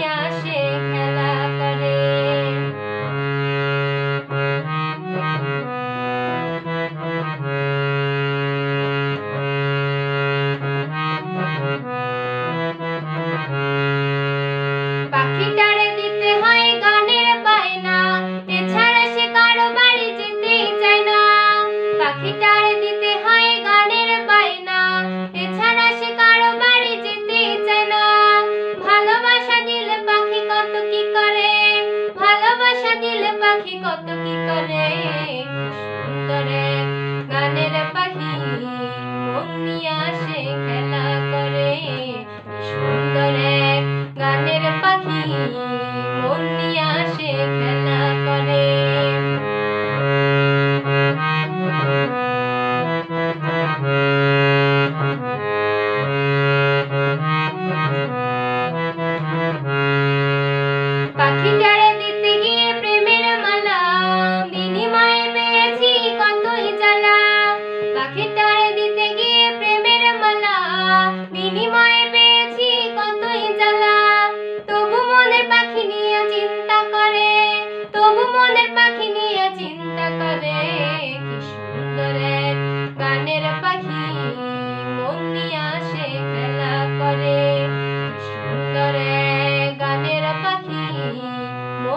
আসে পাখি কত কি করে? সুন্দরে গানের পাখি আসে।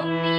Help!